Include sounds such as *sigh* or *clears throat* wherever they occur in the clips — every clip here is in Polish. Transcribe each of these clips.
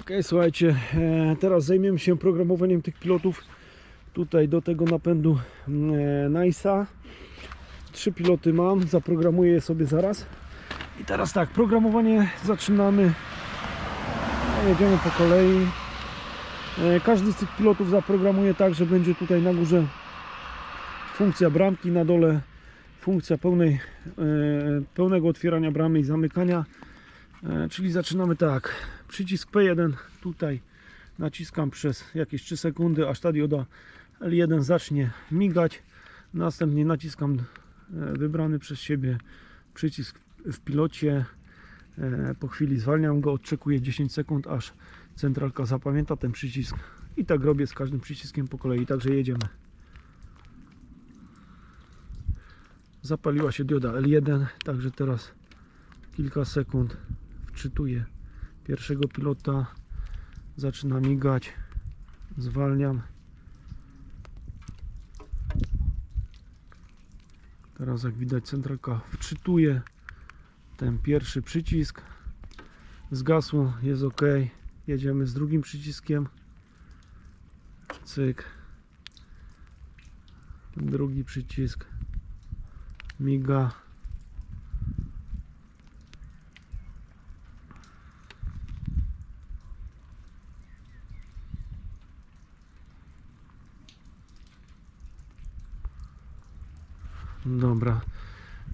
Ok, słuchajcie, e, teraz zajmiemy się programowaniem tych pilotów tutaj do tego napędu e, Nice'a. Trzy piloty mam, zaprogramuję je sobie zaraz. I teraz tak, programowanie zaczynamy. No, jedziemy po kolei. E, każdy z tych pilotów zaprogramuję tak, że będzie tutaj na górze funkcja bramki, na dole funkcja pełnej, e, pełnego otwierania bramy i zamykania. E, Czyli zaczynamy tak. Przycisk P1 tutaj naciskam przez jakieś 3 sekundy, aż ta dioda L1 zacznie migać. Następnie naciskam e, wybrany przez siebie przycisk w pilocie. E, Po chwili zwalniam go, odczekuję 10 sekund, aż centralka zapamięta ten przycisk. I tak robię z każdym przyciskiem po kolei, także jedziemy. Zapaliła się dioda L1, także teraz kilka sekund wczytuję pierwszego pilota zaczyna migać. Zwalniam. Teraz jak widać centralka wczytuje ten pierwszy przycisk. Zgasło, jest ok. Jedziemy z drugim przyciskiem. Cyk. Drugi przycisk miga Dobra.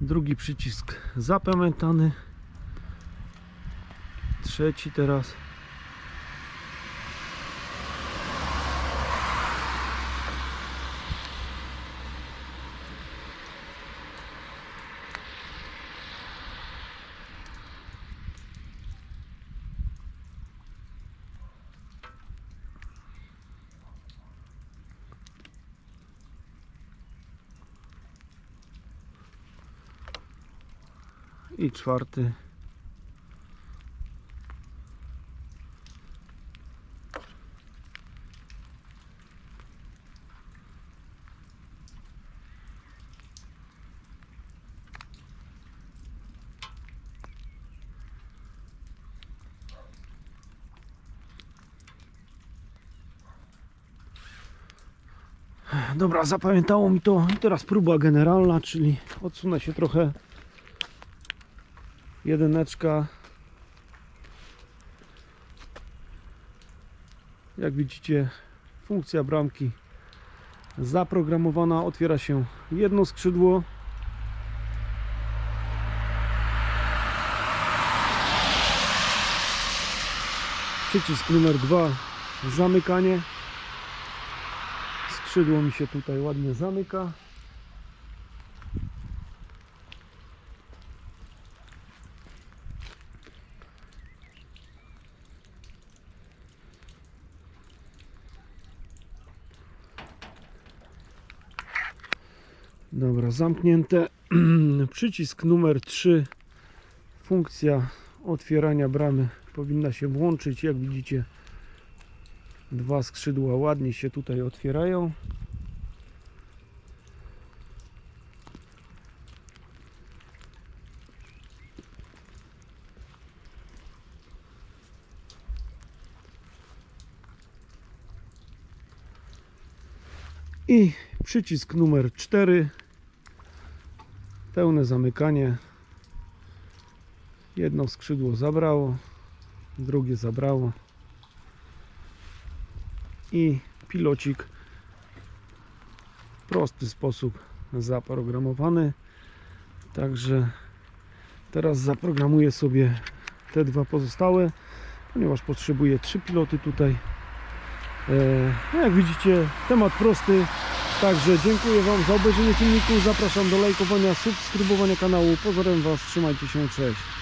Drugi przycisk zapamiętany. Trzeci teraz. I czwarty. Dobra, zapamiętało mi to. I teraz próba generalna, czyli odsunę się trochę jedyneczka. Jak widzicie funkcja bramki zaprogramowana. Otwiera się jedno skrzydło. Przycisk numer dwa. Zamykanie. Skrzydło mi się tutaj ładnie zamyka Dobra, zamknięte. *clears throat* Przycisk numer 3. Funkcja otwierania bramy powinna się włączyć. Jak widzicie, dwa skrzydła ładnie się tutaj otwierają. I przycisk numer 4 pełne zamykanie. Jedno skrzydło zabrało drugie zabrało. I pilocik w prosty sposób zaprogramowany. Także teraz zaprogramuję sobie te dwa pozostałe ponieważ potrzebuję trzy piloty tutaj. No jak widzicie, temat prosty. Także dziękuję Wam za obejrzenie filmiku. Zapraszam do lajkowania, subskrybowania kanału. Pozorem Was, trzymajcie się, cześć.